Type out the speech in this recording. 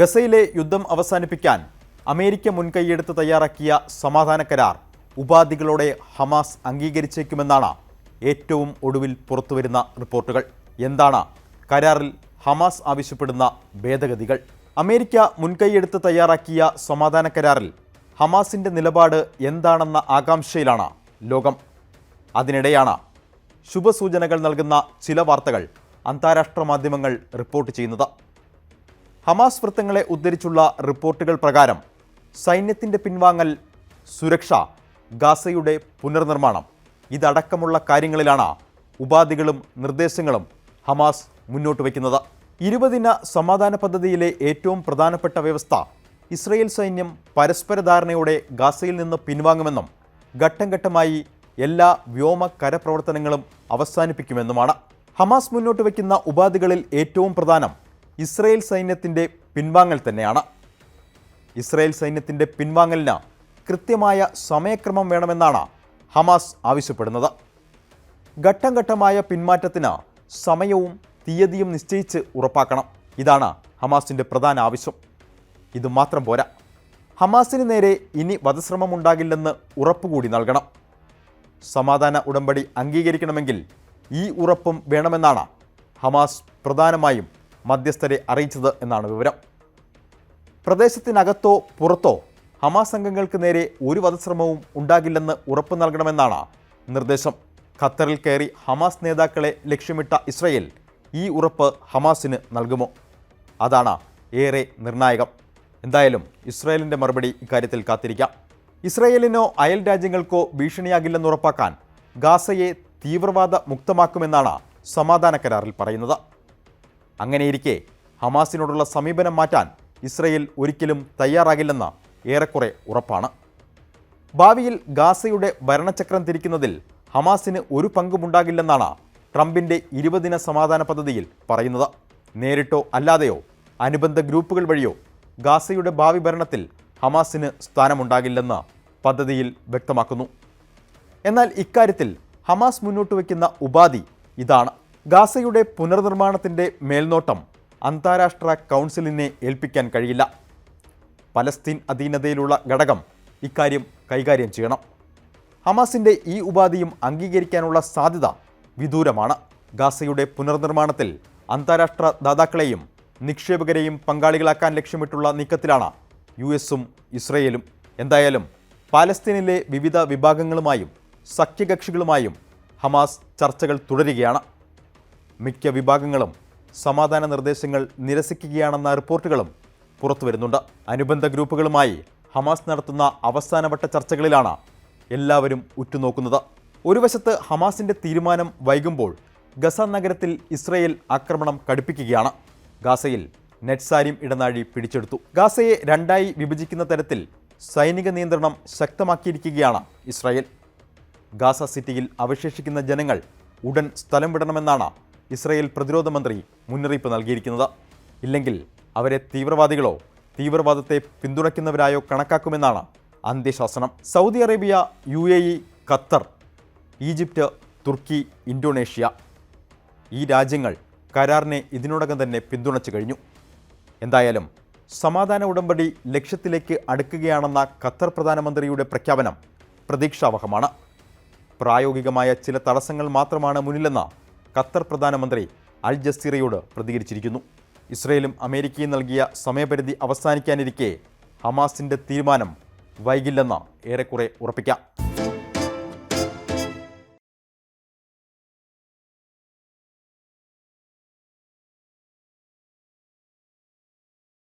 ഗസയിലെ യുദ്ധം അവസാനിപ്പിക്കാൻ അമേരിക്ക മുൻകൈയെടുത്ത് തയ്യാറാക്കിയ സമാധാന കരാർ ഉപാധികളോടെ ഹമാസ് അംഗീകരിച്ചേക്കുമെന്നാണ് ഏറ്റവും ഒടുവിൽ പുറത്തുവരുന്ന റിപ്പോർട്ടുകൾ. എന്താണ് കരാറിൽ ഹമാസ് ആവശ്യപ്പെടുന്ന ഭേദഗതികൾ? അമേരിക്ക മുൻകൈയെടുത്ത് തയ്യാറാക്കിയ സമാധാന കരാറിൽ ഹമാസിന്റെ നിലപാട് എന്താണെന്ന ആകാംക്ഷയിലാണ് ലോകം. അതിനിടെയാണ് ശുഭസൂചനകൾ നൽകുന്ന ചില വാർത്തകൾ അന്താരാഷ്ട്ര മാധ്യമങ്ങൾ റിപ്പോർട്ട് ചെയ്യുന്നത്. ഹമാസ് വൃത്തങ്ങളെ ഉദ്ധരിച്ചുള്ള റിപ്പോർട്ടുകൾ പ്രകാരം സൈന്യത്തിന്റെ പിൻവാങ്ങൽ സുരക്ഷ ഗാസയുടെ പുനർനിർമ്മാണം ഇതടക്കമുള്ള കാര്യങ്ങളിലാണ് ഉപാധികളും നിർദ്ദേശങ്ങളും ഹമാസ് മുന്നോട്ട് വയ്ക്കുന്നത്. ഇരുപതിന സമാധാന പദ്ധതിയിലെ ഏറ്റവും പ്രധാനപ്പെട്ട വ്യവസ്ഥ ഇസ്രയേൽ സൈന്യം പരസ്പര ധാരണയോടെ ഗാസയിൽ നിന്ന് പിൻവാങ്ങുമെന്നും ഘട്ടം ഘട്ടമായി എല്ലാ വ്യോമ കരപ്രവർത്തനങ്ങളും അവസാനിപ്പിക്കുമെന്നുമാണ്. ഹമാസ് മുന്നോട്ട് വയ്ക്കുന്ന ഉപാധികളിൽ ഏറ്റവും പ്രധാനം ഇസ്രയേൽ സൈന്യത്തിന്റെ പിൻവാങ്ങൽ തന്നെയാണ്. ഇസ്രയേൽ സൈന്യത്തിന്റെ പിൻവാങ്ങലിന് കൃത്യമായ സമയക്രമം വേണമെന്നാണ് ഹമാസ് ആവശ്യപ്പെടുന്നത്. ഘട്ടം ഘട്ടമായ പിന്മാറ്റത്തിന് സമയവും തീയതിയും നിശ്ചയിച്ച് ഉറപ്പാക്കണം. ഇതാണ് ഹമാസിന്റെ പ്രധാന ആവശ്യം. ഇത് മാത്രം പോരാ. ഹമാസിന് നേരെ ഇനി വധശ്രമം ഉണ്ടാകില്ലെന്ന് ഉറപ്പുകൂടി നൽകണം. സമാധാന ഉടമ്പടി അംഗീകരിക്കണമെങ്കിൽ ഈ ഉറപ്പും വേണമെന്നാണ് ഹമാസ് പ്രധാനമായും മധ്യസ്ഥരെ അറിയിച്ചത് എന്നാണ് വിവരം. പ്രദേശത്തിനകത്തോ പുറത്തോ ഹമാസ് അംഗങ്ങൾക്ക് നേരെ ഒരു വധശ്രമവും ഉണ്ടാകില്ലെന്ന് ഉറപ്പ് നൽകണമെന്നാണ് നിർദ്ദേശം. ഖത്തറിൽ കയറി ഹമാസ് നേതാക്കളെ ലക്ഷ്യമിട്ട ഇസ്രയേൽ ഈ ഉറപ്പ് ഹമാസിന് നൽകുമോ? അതാണ് ഏറെ നിർണായകം. എന്തായാലും ഇസ്രയേലിന്റെ മറുപടി ഇക്കാര്യത്തിൽ കാത്തിരിക്കാം. ഇസ്രയേലിനോ അയൽ രാജ്യങ്ങൾക്കോ ഭീഷണിയാകില്ലെന്ന് ഉറപ്പാക്കാൻ ഗാസയെ തീവ്രവാദ മുക്തമാക്കുമെന്നാണ് സമാധാന കരാറിൽ പറയുന്നത്. അങ്ങനെയിരിക്കെ ഹമാസിനോടുള്ള സമീപനം മാറ്റാൻ ഇസ്രയേൽ ഒരിക്കലും തയ്യാറാകില്ലെന്ന് ഏറെക്കുറെ ഉറപ്പാണ്. ഭാവിയിൽ ഗാസയുടെ ഭരണചക്രം തിരിക്കുന്നതിൽ ഹമാസിന് ഒരു പങ്കുമുണ്ടാകില്ലെന്നാണ് ട്രംപിന്റെ ഇരുപതിന സമാധാന പദ്ധതിയിൽ പറയുന്നത്. നേരിട്ടോ അല്ലാതെയോ അനുബന്ധ ഗ്രൂപ്പുകൾ വഴിയോ ഗാസയുടെ ഭാവി ഭരണത്തിൽ ഹമാസിന് സ്ഥാനമുണ്ടാകില്ലെന്ന് പദ്ധതിയിൽ വ്യക്തമാക്കുന്നു. എന്നാൽ ഇക്കാര്യത്തിൽ ഹമാസ് മുന്നോട്ട് വയ്ക്കുന്ന ഉപാധി ഇതാണ്. ഗാസയുടെ പുനർനിർമ്മാണത്തിന്റെ മേൽനോട്ടം അന്താരാഷ്ട്ര കൗൺസിലിനെ ഏൽപ്പിക്കാൻ കഴിയില്ല. പലസ്തീൻ അധീനതയിലുള്ള ഘടകം ഇക്കാര്യം കൈകാര്യം ചെയ്യണം. ഹമാസിന്റെ ഈ ഉപാധിയും അംഗീകരിക്കാനുള്ള സാധ്യത വിദൂരമാണ്. ഗാസയുടെ പുനർനിർമ്മാണത്തിൽ അന്താരാഷ്ട്ര ദാതാക്കളെയും നിക്ഷേപകരെയും പങ്കാളികളാക്കാൻ ലക്ഷ്യമിട്ടുള്ള നീക്കത്തിലാണ് യു എസും ഇസ്രയേലും. എന്തായാലും പാലസ്തീനിലെ വിവിധ വിഭാഗങ്ങളുമായും സഖ്യകക്ഷികളുമായും ഹമാസ് ചർച്ചകൾ തുടരുകയാണ്. മിക്ക വിഭാഗങ്ങളും സമാധാന നിർദ്ദേശങ്ങൾ നിരസിക്കുകയാണെന്ന റിപ്പോർട്ടുകളും പുറത്തുവരുന്നുണ്ട് അനുബന്ധ ഗ്രൂപ്പുകളുമായി ഹമാസ് നടത്തുന്ന അവസാനവട്ട ചർച്ചകളിലാണ് എല്ലാവരും ഉറ്റുനോക്കുന്നത്. ഒരു വശത്ത് ഹമാസിന്റെ തീരുമാനം വൈകുമ്പോൾ ഗസ നഗരത്തിൽ ഇസ്രയേൽ ആക്രമണം കടുപ്പിക്കുകയാണ്. ഗാസയിൽ നെറ്റ്സാരിം ഇടനാഴി പിടിച്ചെടുത്തു. ഗാസയെ രണ്ടായി വിഭജിക്കുന്ന തരത്തിൽ സൈനിക നിയന്ത്രണം ശക്തമാക്കിയിരിക്കുകയാണ് ഇസ്രായേൽ. ഗാസ സിറ്റിയിൽ അവശേഷിക്കുന്ന ജനങ്ങൾ ഉടൻ സ്ഥലം വിടണമെന്നാണ് ഇസ്രായേൽ പ്രതിരോധ മന്ത്രി മുന്നറിയിപ്പ് നൽകിയിരിക്കുന്നത്. ഇല്ലെങ്കിൽ അവരെ തീവ്രവാദികളോ തീവ്രവാദത്തെ പിന്തുണയ്ക്കുന്നവരായോ കണക്കാക്കുമെന്നാണ് അന്ത്യശാസനം. Saudi Arabia U A E Qatar Egypt Turkey Indonesia ഈ രാജ്യങ്ങൾ കരാറിനെ ഇതിനോടകം തന്നെ പിന്തുണച്ചു കഴിഞ്ഞു. എന്തായാലും സമാധാന ഉടമ്പടി ലക്ഷ്യത്തിലേക്ക് അടുക്കുകയാണെന്ന ഖത്തർ പ്രധാനമന്ത്രിയുടെ പ്രഖ്യാപനം പ്രതീക്ഷാവഹമാണ്. പ്രായോഗികമായ ചില തടസ്സങ്ങൾ മാത്രമാണ് മുന്നിലെന്ന് ഖത്തർ പ്രധാനമന്ത്രി അൽ ജസീറയോട് പ്രതികരിച്ചിരിക്കുന്നു. ഇസ്രയേലും അമേരിക്കയും നൽകിയ സമയപരിധി അവസാനിക്കാനിരിക്കെ ഹമാസിന്റെ തീരുമാനം വൈകില്ലെന്ന് ഏറെക്കുറെ ഉറപ്പിക്കാം.